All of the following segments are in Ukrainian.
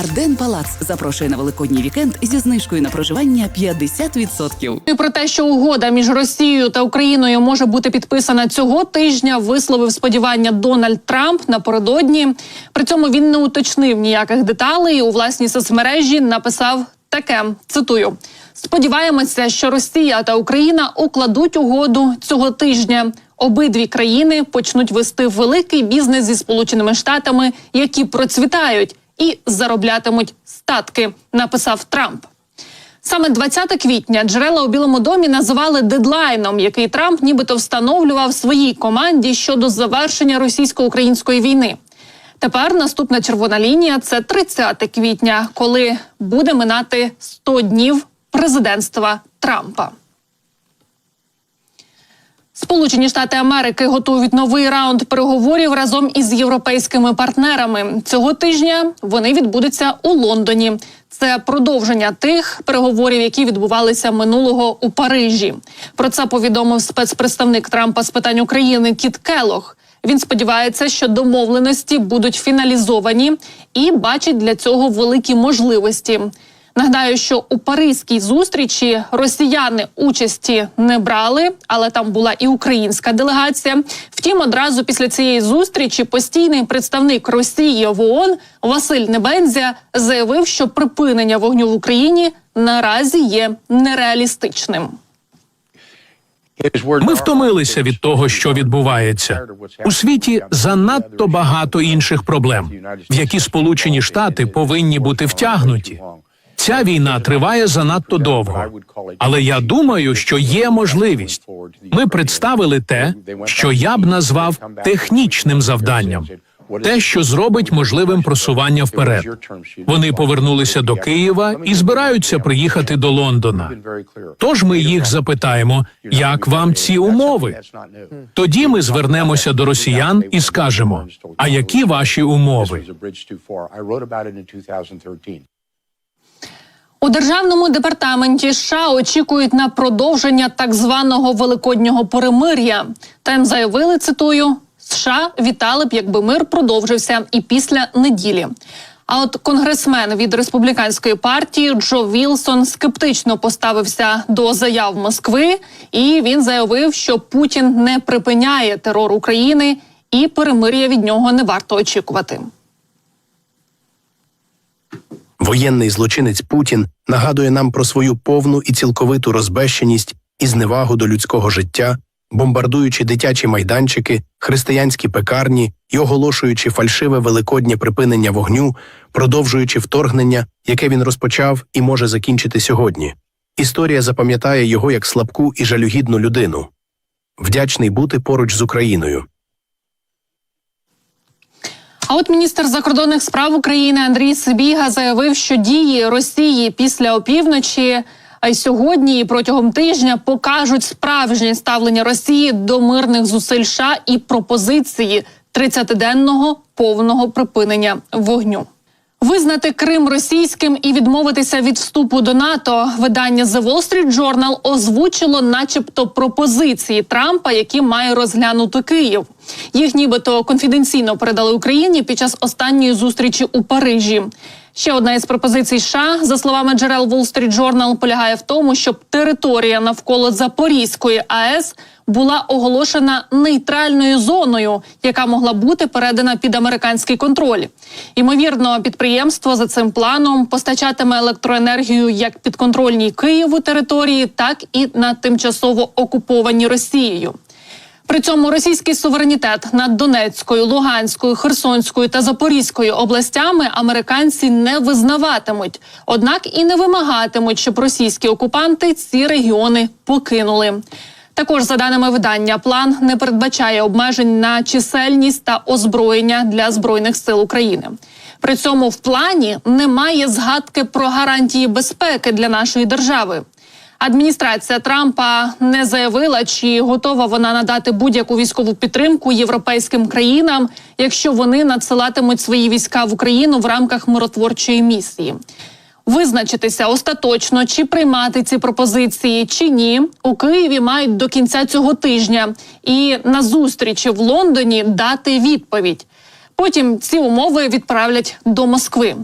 Арден Палац запрошує на великодній вікенд зі знижкою на проживання 50%. І про те, що угода між Росією та Україною може бути підписана цього тижня, висловив сподівання Дональд Трамп напередодні. При цьому він не уточнив ніяких деталей. У власній соцмережі написав таке: цитую: сподіваємося, що Росія та Україна укладуть угоду цього тижня. Обидві країни почнуть вести великий бізнес зі сполученими штатами, які процвітають і зароблятимуть статки. Написав Трамп. Саме 20 квітня джерела у Білому домі називали дедлайном, який Трамп нібито встановлював своїй команді щодо завершення російсько-української війни. Тепер наступна червона лінія це 30 квітня, коли буде минати 100 днів президентства Трампа. Сполучені Штати Америки готують новий раунд переговорів разом із європейськими партнерами. Цього тижня вони відбудуться у Лондоні. Це продовження тих переговорів, які відбувалися минулого у Парижі. Про це повідомив спецпредставник Трампа з питань України Кіт Келох. Він сподівається, що домовленості будуть фіналізовані і бачить для цього великі можливості. Нагадаю, що у паризькій зустрічі росіяни участі не брали, але там була і українська делегація. Втім, одразу після цієї зустрічі постійний представник Росії в ООН Василь Небензя заявив, що припинення вогню в Україні наразі є нереалістичним. Ми втомилися від того, що відбувається у світі. Занадто багато інших проблем, в які Сполучені Штати повинні бути втягнуті. Ця війна триває занадто довго, але я думаю, що є можливість. Ми представили те, що я б назвав технічним завданням, те, що зробить можливим просування вперед. Вони повернулися до Києва і збираються приїхати до Лондона. Тож ми їх запитаємо, як вам ці умови? Тоді ми звернемося до росіян і скажемо: а які ваші умови? У державному департаменті США очікують на продовження так званого великоднього перемир'я. Там заявили цитую: США вітали б, якби мир продовжився і після неділі. А от конгресмен від республіканської партії Джо Вілсон скептично поставився до заяв Москви, і він заявив, що Путін не припиняє терор України, і перемир'я від нього не варто очікувати. Воєнний злочинець Путін нагадує нам про свою повну і цілковиту розбещеність і зневагу до людського життя, бомбардуючи дитячі майданчики, християнські пекарні і оголошуючи фальшиве великоднє припинення вогню, продовжуючи вторгнення, яке він розпочав і може закінчити сьогодні. Історія запам'ятає його як слабку і жалюгідну людину. Вдячний бути поруч з Україною. А от міністр закордонних справ України Андрій Сибіга заявив, що дії Росії після опівночі, а й сьогодні і протягом тижня покажуть справжнє ставлення Росії до мирних зусиль США і пропозиції 30-денного повного припинення вогню. Визнати Крим російським і відмовитися від вступу до НАТО. Видання The Wall Street Journal озвучило, начебто, пропозиції Трампа, які має розглянути Київ. Їх нібито конфіденційно передали Україні під час останньої зустрічі у Парижі. Ще одна із пропозицій США, за словами джерел Wall Street Journal, полягає в тому, щоб територія навколо Запорізької АЕС була оголошена нейтральною зоною, яка могла бути передана під американський контроль. Ймовірно, підприємство за цим планом постачатиме електроенергію як підконтрольній Києву території, так і на тимчасово окуповані Росією. При цьому російський суверенітет над Донецькою, Луганською, Херсонською та Запорізькою областями американці не визнаватимуть, однак і не вимагатимуть, щоб російські окупанти ці регіони покинули. Також за даними видання, план не передбачає обмежень на чисельність та озброєння для збройних сил України. При цьому в плані немає згадки про гарантії безпеки для нашої держави. Адміністрація Трампа не заявила, чи готова вона надати будь-яку військову підтримку європейським країнам, якщо вони надсилатимуть свої війська в Україну в рамках миротворчої місії. Визначитися остаточно, чи приймати ці пропозиції, чи ні, у Києві мають до кінця цього тижня і на зустрічі в Лондоні дати відповідь. Потім ці умови відправлять до Москви.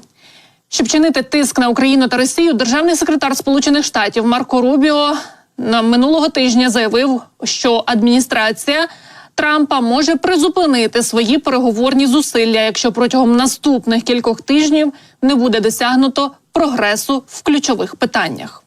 Щоб чинити тиск на Україну та Росію, державний секретар Сполучених Штатів Марко Рубіо на минулого тижня заявив, що адміністрація Трампа може призупинити свої переговорні зусилля, якщо протягом наступних кількох тижнів не буде досягнуто прогресу в ключових питаннях.